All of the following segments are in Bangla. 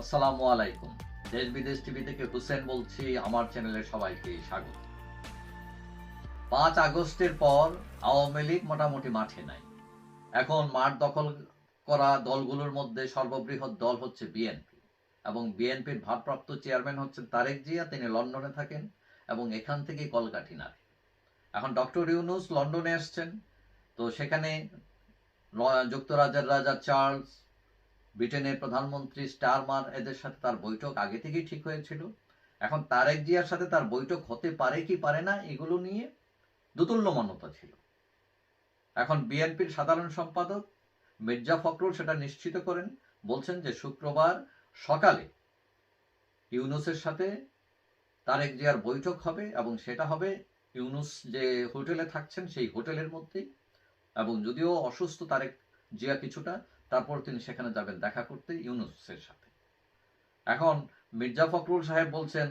আসসালামু আলাইকুম। দেশ বিদেশ টিভি থেকে হুসেন বলছি, আমার চ্যানেলে সবাইকে স্বাগত। পাঁচ আগস্টের পর আওয়ামী লীগ মোটামুটি মাঠে নাই। এখন মাঠ দখল করা দলগুলোর মধ্যে সর্ববৃহৎ দল হচ্ছে বিএনপি এবং বিএনপির ভারপ্রাপ্ত চেয়ারম্যান হচ্ছেন তারেক জিয়া, তিনি লন্ডনে থাকেন এবং এখান থেকে কলকাঠি নাড়ে এখন ডক্টর ইউনুস লন্ডনে এসছেন, তো সেখানে যুক্তরাজ্যের রাজা চার্লস ব্রিটেনের প্রধানমন্ত্রী স্টারমার এদের সাথে তার বৈঠক আগে থেকেই ঠিক হয়েছিল। এখন তারেক জিয়ার সাথে তার বৈঠক হতে পারে কি পারে না, এগুলো নিয়ে দুতুল্য মান্যতা ছিল। এখন বিএনপির সাধারণ সম্পাদক মির্জা ফখরুল সেটা নিশ্চিত করেন, বলছেন যে শুক্রবার সকালে ইউনুসের সাথে তারেক জিয়ার বৈঠক হবে এবং সেটা হবে ইউনুস যে হোটেলে থাকছেন সেই হোটেলের মধ্যেই। এবং যদিও অসুস্থ তারেক জিয়া কিছুটা তারপর তিনি সেখানে যাবেন দেখা করতে ইউনুসের সাথে। এখন মির্জা ফখরুল সাহেব বলছেন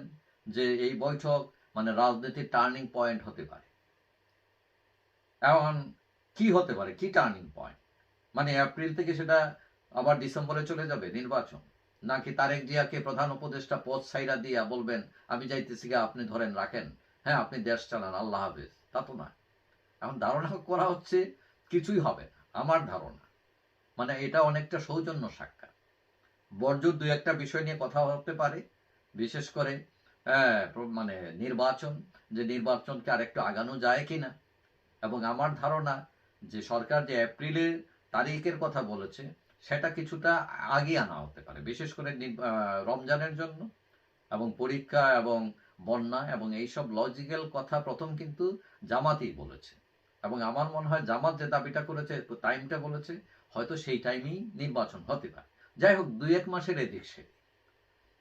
যে এই বৈঠক মানে রাজনীতির টার্নিং পয়েন্ট হতে পারে। এখন কি হতে পারে? কি টার্নিং পয়েন্ট মানে এপ্রিল থেকে সেটা আবার ডিসেম্বরে চলে যাবে নির্বাচন? নাকি তারেক জিয়াকে প্রধান উপদেষ্টা পদ সাইরা দিয়া বলবেন, আমি যাইতেছি গা আপনি ধরেন রাখেন। হ্যাঁ আপনি দেশ চালান, আল্লাহ হাফেজ। তা তো না এখন ধারণা করা হচ্ছে কিছুই হবে না, আমার ধারণা। মানে এটা অনেকটা সৌজন্য সাক্ষাৎ। বর্জ্য দু একটা বিষয় নিয়ে কথা হতে পারে, বিশেষ করে মানে নির্বাচন, যে নির্বাচনকে আরেকটু আগানো যায় কিনা। এবং আমার ধারণা যে সরকার যে এপ্রিলের তারিখের কথা বলেছে, সেটা কিছুটা আগে আনা হতে পারে, বিশেষ করে নির- রমজানের জন্য। এবং পরীক্ষা এবং বন্যা এবং এইসব লজিক্যাল কথা প্রথম কিন্তু জামাতই বলেছে। এবং আমার মনে হয় জামাত যে দাবিটা করেছে টাইমটা বলেছে হয়তো সেই টাইমেই নির্বাচন হতে পারে। যাই হোক, দুই এক মাসের সেদিক।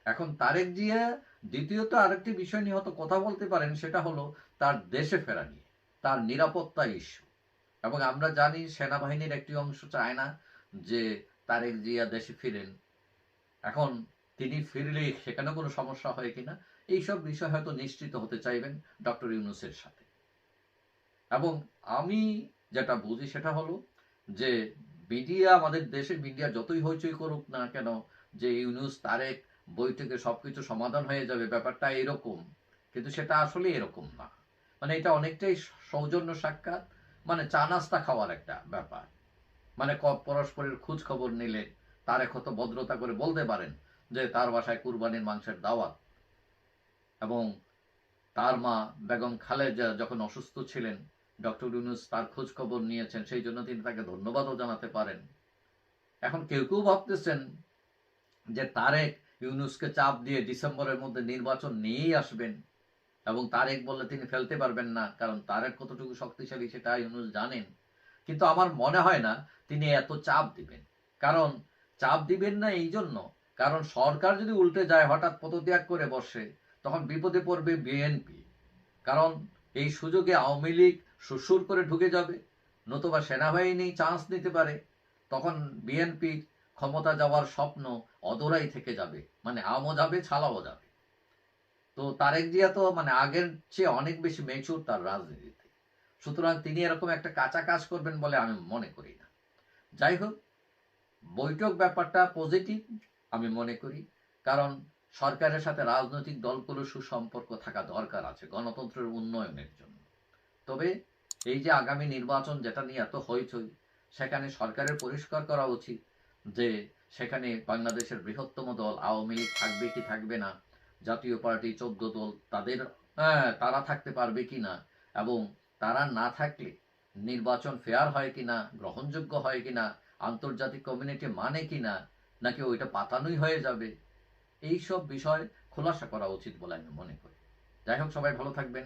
এখন তারেক জিয়া দ্বিতীয়ত আরেকটি বিষয় নিয়ে হয়তো কথা বলতে পারেন, সেটা হলো তার দেশে ফেরা নিয়ে, তার নিরাপত্তা ইস্যু এবং আমরা জানি সেনাবাহিনীর একটি অংশ চায় না যে তারেক জিয়া দেশে ফিরেন। এখন তিনি ফিরলে সেখানে কোনো সমস্যা হয় কিনা, এইসব বিষয় হয়তো নিশ্চিত হতে চাইবেন ডক্টর ইউনুসের সাথে। এবং আমি যেটা বুঝি সেটা হলো যে মিডিয়া আমাদের দেশে মিডিয়া যতই হইচই করুক না কেন, যে ইউনুস, তারেক বৈঠকে সবকিছু সমাধান হয়ে যাবে, ব্যাপারটা এরকম। কিন্তু সেটা আসলে এরকম না। মানে এটা অনেকটাই সৌজন্য সাক্ষাৎ মানে চা নাস্তা খাওয়ার একটা ব্যাপার। মানে পরস্পরের খোঁজ খবর নিলে তারেক হয়তো ভদ্রতা করে বলতে পারেন যে তার বাসায় কুরবানির মাংসের দাওয়াত। এবং তার মা বেগম খালেদা যখন অসুস্থ ছিলেন ডক্টর ইউনুস তার খোঁজ খবর নিয়েছেন, সেই জন্য তিনি তাকে ধন্যবাদও জানাতে পারেন। এখন কেউ কেউ ভাবতেছেন যে তারেক ইউনুসকে চাপ দিয়ে ডিসেম্বরের মধ্যে নির্বাচন নিয়েই আসবেন এবং তারেক বললে তিনি ফেলতে পারবেন না, কারণ তারেক কতটুকু শক্তিশালী সেটা ইউনুস জানেন। কিন্তু আমার মনে হয় না তিনি এত চাপ দিবেন। কারণ চাপ দিবেন না এই জন্য, কারণ সরকার যদি উল্টে যায়, হঠাৎ পদত্যাগ করে বসে, তখন বিপদে পড়বে বিএনপি। কারণ এই সুযোগে আওয়ামী লীগ সুসুর করে ঢুকে যাবে, নতুবা সেনাবাহিনী চান্স নিতে পারে, তখন বিএনপির ক্ষমতা যাওয়ার স্বপ্ন অদূরাই থেকে যাবে মানে আমও যাবে, ছালাও যাবে। তো তারেক জিয়া তো মানে আগের চেয়ে অনেক বেশি মেচুর তার রাজনীতিতে। সুতরাং তিনি এরকম একটা কাঁচা কাজ করবেন বলে আমি মনে করি না। যাই হোক, বৈঠক ব্যাপারটা পজিটিভ আমি মনে করি। কারণ সরকারের সাথে রাজনৈতিক দলগুলোর সুসম্পর্ক থাকা দরকার আছে গণতন্ত্রের উন্নয়নের জন্য। তবে এই যে আগামী নির্বাচন যেটা নিয়ে এত হইচই সেখানে সরকারের পরিষ্কার করা উচিত যে সেখানে বাংলাদেশের বৃহত্তম দল আওয়ামী লীগ থাকবে কি থাকবে না জাতীয় পার্টি চোদ্দ দল তাদের হ্যাঁ, তারা থাকতে পারবে কি না এবং তারা না থাকলে নির্বাচন ফেয়ার হয় কিনা গ্রহণযোগ্য হয় কি না আন্তর্জাতিক কমিউনিটি মানে কিনা নাকি ওইটা পাতানোই হয়ে যাবে? এই সব বিষয় খোলাসা করা উচিত বলে আমি মনে করি। যাই হোক সবাই ভালো থাকবেন।